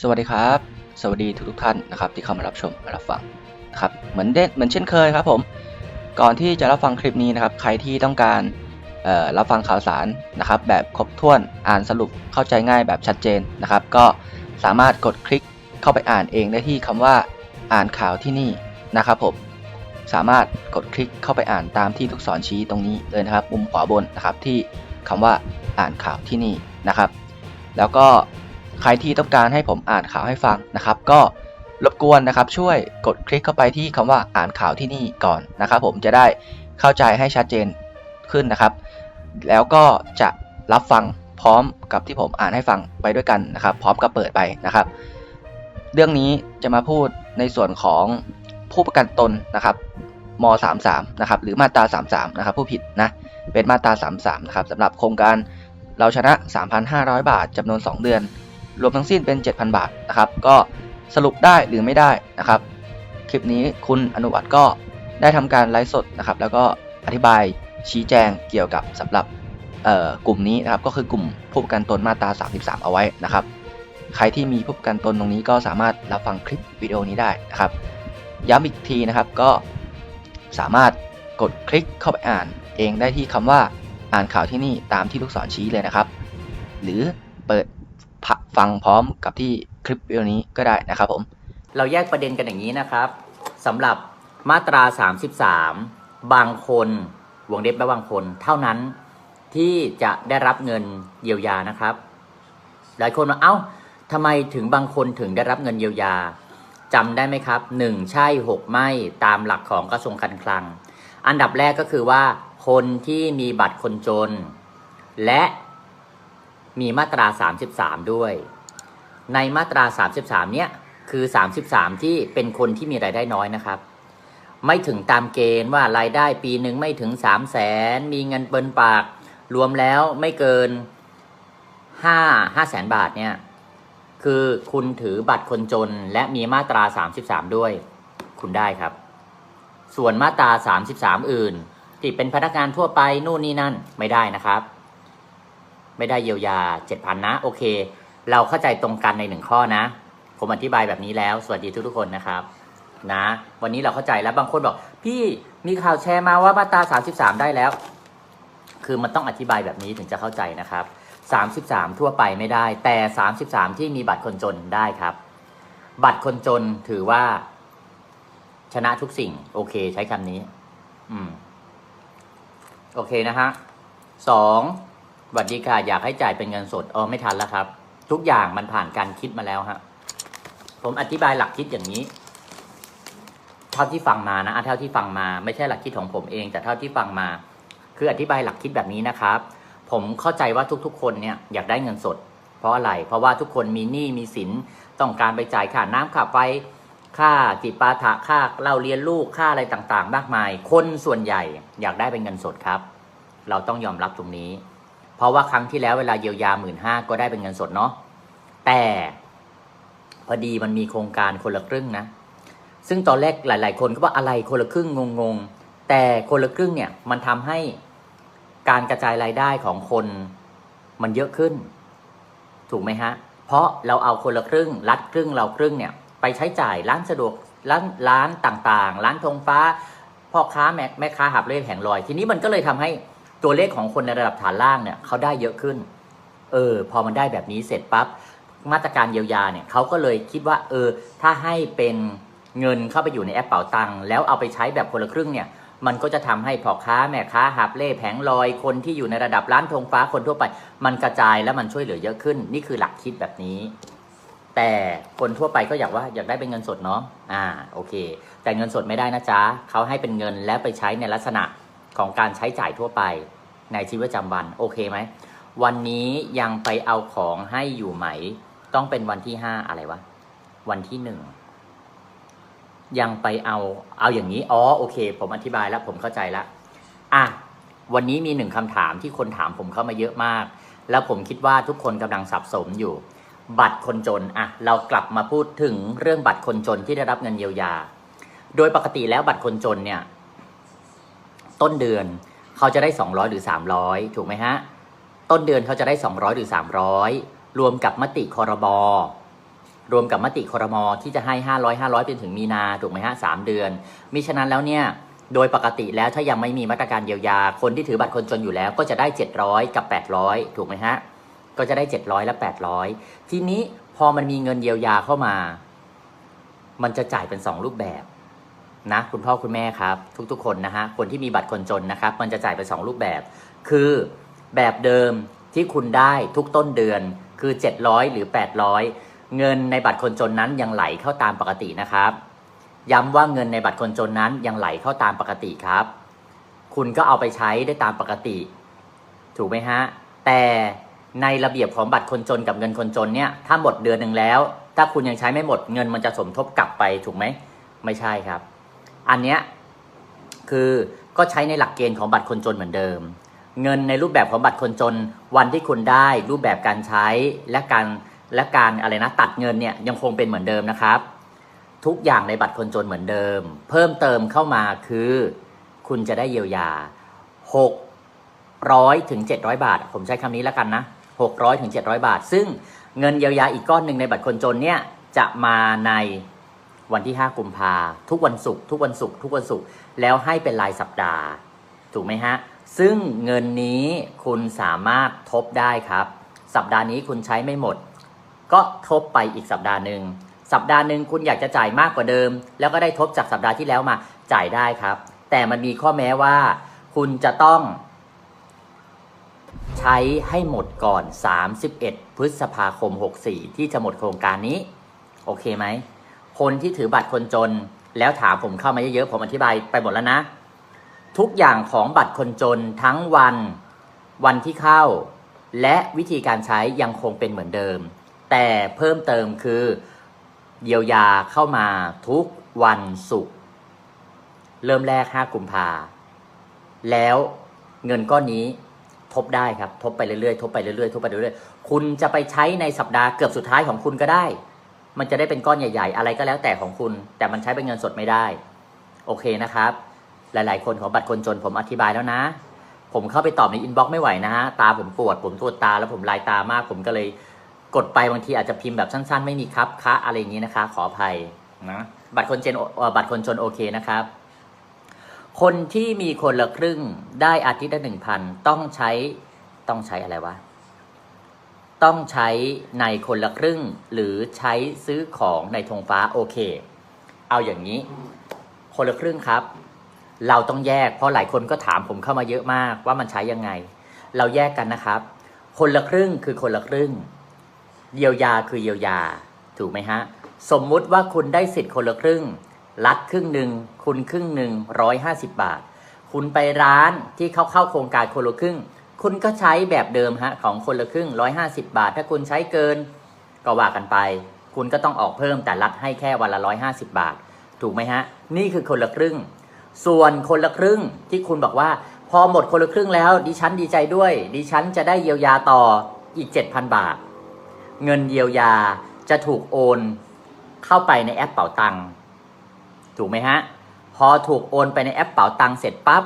สวัสดีครับ สวัสดีทุกทุกท่านนะครับที่เข้ามารับชมมารับฟังนะครับเหมือนเด่นเหมือนเช่นเคยครับผม ก่อนที่จะรับฟังคลิปนี้นะครับ ใครที่ต้องการรับฟังข่าวสารนะครับ แบบครบถ้วนอ่านสรุปเข้าใจง่ายแบบชัดเจนนะครับ ก็สามารถกดคลิกเข้าไปอ่านเองได้ที่คำว่าอ่านข่าวที่นี่นะครับผมสามารถกดคลิกเข้าไปอ่านตามที่ลูกศรชี้ตรงนี้เลยนะครับมุมขวาบนนะครับที่คำว่าอ่านข่าวที่นี่นะครับ แล้วก็ ใครที่ต้องการให้ผมอ่านข่าวให้ฟังนะครับ ก็รบกวนนะครับช่วยกดคลิกเข้าไปที่คำว่าอ่านข่าวที่นี่ก่อนนะครับ ผมจะได้เข้าใจให้ชัดเจนขึ้นนะครับ แล้วก็จะรับฟังพร้อมกับที่ผมอ่านให้ฟังไปด้วยกันนะครับ พร้อมกับเปิดไปนะครับ เรื่องนี้จะมาพูดในส่วนของผู้ประกันตนนะครับม 33 นะครับ หรือมาตรา 33 นะครับ ผู้ผิดนะ เป็นมาตรา 33 นะครับสำหรับโครงการเราชนะ 3,500 บาทจำนวน 2 เดือน รวมทั้งสิ้นเป็น 7,000 บาทนะครับ ก็สรุปได้หรือไม่ได้นะครับ คลิปนี้คุณอนุวัตก็ได้ทำการไลฟ์สดนะครับ แล้วก็อธิบายชี้แจงเกี่ยวกับสำหรับกลุ่มนี้นะครับ ก็คือกลุ่มผู้ประกันตนมาตรา 33 เอาไว้นะครับ ใครที่มีผู้ประกันตนตรงนี้ก็สามารถรับฟังคลิปวิดีโอนี้ได้นะครับ ย้ำอีกทีนะครับก็สามารถกดคลิกเข้าไปอ่านเองได้ที่คำว่าอ่านข่าวที่นี่ตามที่ลูกศรชี้เลยนะครับ หรือเปิด ฟังพร้อมกับที่คลิปวิดีโอนี้ก็ได้นะครับผม เราแยกประเด็นกันอย่างนี้นะครับสำหรับมาตรา 33 บางคนวงเล็บแปลบางคนเท่านั้นที่จะได้รับเงินเยียวยานะครับ หลายคนว่าเอ้าทำไมถึงบางคนถึงได้รับเงินเยียวยาจำได้ไหมครับ 1 ใช่ 6 ไม่ตามหลักของกระทรวงการคลัง อันดับแรกก็คือว่า คนที่มีบัตรคนจน และ มีมาตรา 33 ด้วย ในมาตรา 33 เนี่ยคือ 33 ที่เป็นคนที่มีรายได้น้อยนะครับ ไม่ถึงตามเกณฑ์ว่ารายได้ปีหนึ่งไม่ถึง 3 0 0แสนมีเงินเปินปาก รวมแล้วไม่เกิน 5 5แสนบาทเนี่ยคือคุณถือบัตรคนจนและมีมาตรา 33 ด้วย คุณได้ครับ ส่วนมาตรา 33 อื่น ที่เป็นพนักงานทั่วไปนู่นนี่นั่นไม่ได้นะครับ ไม่ได้เยียวยา7,000นนะ โอเค เราเข้าใจตรงกันในหนึ่งข้อนะ ผมอธิบายแบบนี้แล้ว สวัสดีทุกทุกๆคนนะครับ นะ วันนี้เราเข้าใจแล้วบางคนบอก พี่มีข่าวแชร์มาว่ามาตรา33 ได้แล้ว คือมันต้องอธิบายแบบนี้ถึงจะเข้าใจนะครับ 33 ทั่วไปไม่ได้ แต่ 33 ที่มีบัตรคนจนได้ครับ บัตรคนจนถือว่า ชนะทุกสิ่ง โอเค ใช้คำนี้ อืม โอเคนะฮะสอง วัสดีค่ะ อยากให้จ่ายเป็นเงินสดเออไม่ทันแล้วครับ ทุกอย่างมันผ่านการคิดมาแล้วฮะผมอธิบายหลักคิดอย่างนี้ เท่าที่ฟังมานะเท่าที่ฟังมา ไม่ใช่หลักคิดของผมเอง แต่เท่าที่ฟังมา คืออธิบายหลักคิดแบบนี้นะครับ ผมเข้าใจว่าทุกๆ คนเนี่ยอยากได้เงินสด เพราะอะไร เพราะว่าทุกคนมีหนี้มีสินต้องการไปจ่ายค่าน้ำค่าไฟค่าจิปาถะค่าเราเรียนลูกค่าอะไรต่างๆ มากมาย คนส่วนใหญ่อยากได้เป็นเงินสดครับ เราต้องยอมรับตรงนี้ เพราะว่าครั้งที่แล้วเวลาเยียวยาหมื่นห้าก็ได้เป็นเงินสดเนาะแต่พอดีมันมีโครงการคนละครึ่งนะ ซึ่งตอนแรกหลาย ๆ คนก็ว่าอะไรคนละครึ่งงงๆ แต่คนละครึ่งเนี่ยมันทำให้การกระจายรายได้ของคนมันเยอะขึ้น ถูกไหมฮะ เพราะเราเอาคนละครึ่ง รัดครึ่งเราครึ่งเนี่ยไปใช้จ่ายร้านสะดวกร้านร้านต่างๆ ร้านธงฟ้าพ่อค้าแม่แม่ค้าหับเล่แผงลอย ทีนี้มันก็เลยทำให้ ตัวเลขของคนในระดับฐานล่างเนี่ยเขาได้เยอะขึ้น เออ พอมันได้แบบนี้เสร็จปั๊บมาตรการเยียวยาเนี่ยเขาก็เลยคิดว่า เออ ถ้าให้เป็นเงินเข้าไปอยู่ในแอปเป๋าตังค์แล้วเอาไปใช้แบบคนละครึ่งเนี่ย มันก็จะทำให้พ่อค้าแม่ค้าหับเล่แผงลอยคนที่อยู่ในระดับร้านธงฟ้าคนทั่วไป มันกระจายแล้วมันช่วยเหลือเยอะขึ้น นี่คือหลักคิดแบบนี้ แต่คนทั่วไปก็อยากว่าอยากได้เป็นเงินสดเนาะอ่าโอเค แต่เงินสดไม่ได้นะจ๊ะเขาให้เป็นเงินแล้วไปใช้ในลักษณะของการใช้จ่ายทั่วไป ในชีวิตประจำวันโอเคไหม วันนี้ยังไปเอาของให้อยู่ไหม ต้องเป็นวันที่ห้าอะไรวะ วันที่หนึ่งยังไปเอาเอาอย่างนี้อ๋อโอเค ผมอธิบายแล้วผมเข้าใจแล้วอะวันนี้มีหนึ่งคำถามที่คนถามผมเข้ามาเยอะมาก แล้วผมคิดว่าทุกคนกำลังสับสนอยู่ บัตรคนจนอะเรากลับมาพูดถึงเรื่องบัตรคนจนที่ได้รับเงินเยียวยา โดยปกติแล้วบัตรคนจนเนี่ย ต้นเดือน เขาจะได้ 200 หรือ 300 ถูกไหมฮะ ต้นเดือนเขาจะได้ 200 หรือ 300 รวมกับมติคอรบอรวมกับมติคอรมอที่จะให้ 500 500เป็นถึงมีนาถูกไหมฮะสามเดือน มิฉะนั้นแล้วเนี่ยโดยปกติแล้วถ้ายังไม่มีมาตรการเยียวยา คนที่ถือบัตรคนจนอยู่แล้วก็จะได้ 700 กับ 800 ถูกไหมฮะ ก็จะได้ 700 และ 800 ทีนี้พอมันมีเงินเยียวยาเข้ามา มันจะจ่ายเป็น 2 รูปแบบ นะคุณพ่อคุณแม่ครับ ทุกๆ คนนะฮะคนที่มีบัตรคนจนนะครับ มันจะจ่ายเป็น2รูปแบบ คือแบบเดิมที่คุณได้ทุกต้นเดือนคือ 700 หรือ 800 เงินในบัตรคนจนนั้นยังไหลเข้าตามปกตินะครับ ย้ำว่าเงินในบัตรคนจนนั้นยังไหลเข้าตามปกติครับ คุณก็เอาไปใช้ได้ตามปกติ ถูกไหมฮะ แต่ในระเบียบของบัตรคนจนกับเงินคนจนเนี่ยถ้าหมดเดือนหนึ่งแล้ว ถ้าคุณยังใช้ไม่หมดเงินมันจะสมทบกลับไปถูกไหมไม่ใช่ครับ อันเนี้ยคือก็ใช้ในหลักเกณฑ์ของบัตรคนจนเหมือนเดิม เงินในรูปแบบของบัตรคนจนวันที่คุณได้รูปแบบการใช้และการและการอะไรนะตัดเงินเนี่ยยังคงเป็นเหมือนเดิมนะครับ ทุกอย่างในบัตรคนจนเหมือนเดิม เพิ่มเติมเข้ามาคือ คุณจะได้เยียวยา 600ถึง700 บาท ผมใช้คำนี้แล้วกันนะ600ถึง700 บาท ซึ่งเงินเยียวยาอีกก้อนหนึ่งในบัตรคนจนเนี่ยจะมาใน วันที่ 5 กุมภาทุกวันศุกร์ทุกวันศุกร์ทุกวันศุกร์แล้วให้เป็นรายสัปดาห์ ถูกไหมฮะ ซึ่งเงินนี้คุณสามารถทบได้ครับ สัปดาห์นี้คุณใช้ไม่หมด ก็ทบไปอีกสัปดาห์หนึ่งสัปดาห์หนึ่งคุณอยากจะจ่ายมากกว่าเดิม แล้วก็ได้ทบจากสัปดาห์ที่แล้วมาจ่ายได้ครับ แต่มันมีข้อแม้ว่า คุณจะต้อง ใช้ให้หมดก่อน 31 พฤษภาคม 64 ที่จะหมดโครงการนี้ โอเคไหม คนที่ถือบัตรคนจน แล้วถามผมเข้ามาเยอะๆผมอธิบายไปหมดแล้วนะ ทุกอย่างของบัตรคนจนทั้งวัน วันที่เข้า และวิธีการใช้ยังคงเป็นเหมือนเดิม แต่เพิ่มเติมคือเยียวยาเข้ามาทุกวันศุกร์เริ่มแรก 5 กุมภาแล้วเงินก้อนนี้ทบได้ครับ ทบไปเรื่อยๆ ทบไปเรื่อยๆ ทบไปเรื่อยๆ คุณจะไปใช้ในสัปดาห์เกือบสุดท้ายของคุณก็ได้ มันจะได้เป็นก้อนใหญ่ ๆ อะไรก็แล้วแต่ของคุณ แต่มันใช้เป็นเงินสดไม่ได้ โอเคนะครับ หลายๆ คนของบัตรคนจนผมอธิบายแล้วนะ ผมเข้าไปตอบในอินบ็อกซ์ไม่ไหวนะฮะ ตาผมปวด ผมปวดตาแล้วผมลายตามาก ผมก็เลยกดไปบางทีอาจจะพิมพ์แบบสั้น ๆ ไม่มีครับคะอะไรอย่างนี้นะคะ ขออภัยนะบัตรคนจนบัตรคนจนโอเคนะครับ คนที่มีคนละครึ่งได้อาทิตย์ละหนึ่งพันต้องใช้ต้องใช้อะไรวะ ต้องใช้ในคนละครึ่ง หรือใช้ซื้อของในธงฟ้าโอเค เอาอย่างนี้ คนละครึ่งครับ เราต้องแยกเพราะหลายคนก็ถามผมเข้ามาเยอะมากว่ามันใช้ยังไง เราแยกกันนะครับ คนละครึ่งคือคนละครึ่ง เยียวยาคือเยียวยา ถูกไหมฮะ สมมุติว่าคุณได้สิทธิ์คนละครึ่ง รัดครึ่งหนึ่งคุณครึ่งหนึ่งร้อยห้าสิบบาท คุณไปร้านที่เขาเข้าโครงการคนละครึ่ง คุณก็ใช้แบบเดิมฮะของคนละครึ่งร้อยห้าสิบาท ถ้าคุณใช้เกินก็ว่ากันไป คุณก็ต้องออกเพิ่มแต่รัดให้แค่วันละร้อยห้าสิบาท ถูกไหมฮะ นี่คือคนละครึ่ง ส่วนคนละครึ่งที่คุณบอกว่า พอหมดคนละครึ่งแล้ว ดิฉันดีใจด้วย ดิฉันจะได้เยียวยาต่ออีก 7,000 บาท เงินเยียวยาจะถูกโอนเข้าไปในแอปเป๋าตังค์ถูกไหมฮะพอถูกโอนไปในแอปเป๋าตังค์เสร็จปั๊บ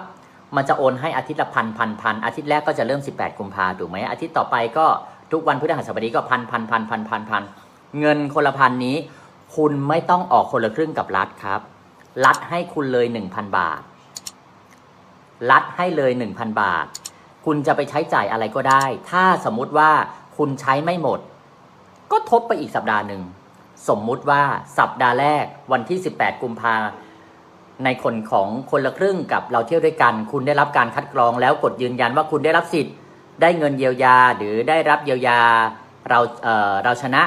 มันจะโอนให้อาทิตย์ละพันพันพันอาทิตย์แรกก็จะเริ่ม 18 กุมภาถูกไหมอาทิตย์ต่อไปก็ทุกวันพฤหัสบดีก็พันพันพันพันพันพันเงินคนละพันนี้ คุณไม่ต้องออกคนละครึ่งกับรัฐครับ รัฐให้คุณเลย 1,000 บาท รัฐให้เลย 1,000 บาท คุณจะไปใช้จ่ายอะไรก็ได้ ถ้าสมมุติว่าคุณใช้ไม่หมด ก็ทบไปอีกสัปดาห์หนึ่งสมมุติว่าสัปดาห์แรกวันที่ 18 กุมภา ในคนของคนละครึ่งกับเราเที่ยวด้วยกัน คุณได้รับการคัดกรองแล้วกดยืนยันว่าคุณได้รับสิทธิ์ ได้เงินเยียวยาหรือได้รับเยียวยาเราเอ่อเราชนะ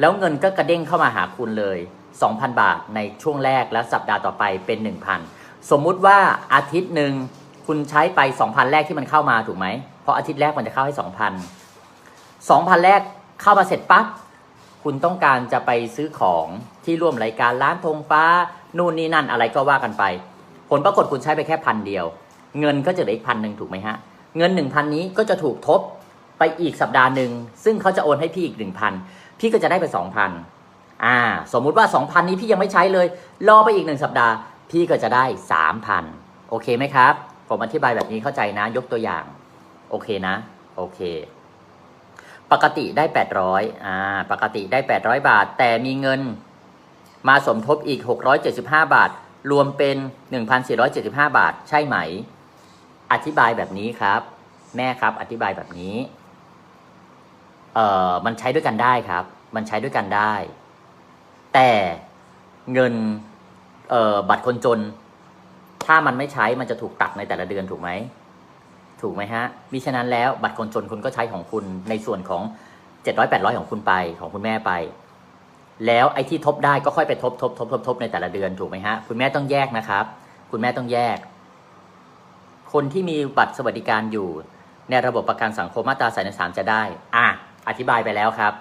แล้วเงินก็กระเด้งเข้ามาหาคุณเลย 2,000 บาทในช่วงแรกและสัปดาห์ต่อไปเป็น 1,000 สมมุติว่าอาทิตย์หนึ่งคุณใช้ไป 2,000 แรกที่มันเข้ามาถูกไหมเพราะอาทิตย์แรกมันจะเข้าให้ 2,000 2,000 แรกเข้ามาเสร็จปั๊บคุณต้องการจะไปซื้อของที่ร่วมรายการร้านธงฟ้า นู่นนี่นั่นอะไรก็ว่ากันไป ผลปรากฏคุณใช้ไปแค่พันเดียว เงินก็จะเหลืออีกพันหนึ่งถูกไหมฮะ เงินหนึ่งพันนี้ก็จะถูกทบไปอีกสัปดาห์หนึ่งซึ่งเขาจะโอนให้พี่อีกหนึ่งพันพี่ก็จะได้ไปสองพันอ่า สมมุติว่าสองพันนี้พี่ยังไม่ใช้เลย รอไปอีกหนึ่งสัปดาห์ พี่ก็จะได้สามพันโอเคไหมครับ ผมอธิบายแบบนี้เข้าใจนะ ยกตัวอย่าง โอเคนะ โอเคปกติได้ 800อ่า ปกติได้ 800 บาท แต่มีเงิน มาสมทบอีก 675 บาท รวมเป็น 1,475 บาท ใช่ไหม อธิบายแบบนี้ครับ แม่ครับ อธิบายแบบนี้ เอ่อ มันใช้ด้วยกันได้ครับ มันใช้ด้วยกันได้ แต่เงิน เอ่อ บัตรคนจน ถ้ามันไม่ใช้ มันจะถูกตัดในแต่ละเดือนถูกไหม ถูกไหมฮะ มิฉะนั้นแล้วบัตรคนจนคุณก็ใช้ของคุณในส่วนของ 700 800 ของคุณไป ของคุณแม่ไป แล้วไอ้ที่ทบได้ก็ค่อยไปทบทบทบทบทบในแต่ละเดือนถูกไหมฮะคุณแม่ต้องแยกนะครับ คุณแม่ต้องแยก คนที่มีบัตรสวัสดิการอยู่ ในระบบประกันสังคมมาตราสายสามจะได้ อะอธิบายไปแล้วครับ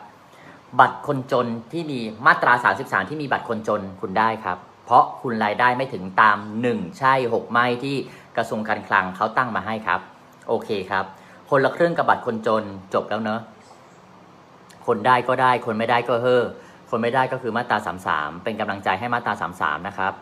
บัตรคนจนที่มีมาตรา 33 ที่มีบัตรคนจนคุณได้ครับ เพราะคุณรายได้ไม่ถึงตาม 1 ใช่ 6 ไม่ที่กระทรวงการคลังเขาตั้งมาให้ครับ โอเคครับ คนละครึ่งกับบัตรคนจนจบแล้วเนอะคนได้ก็ได้คนไม่ได้ก็เฮ้อ คนไม่ได้ก็คือมาตรา 33 เป็นกำลังใจให้มาตรา 33 นะครับ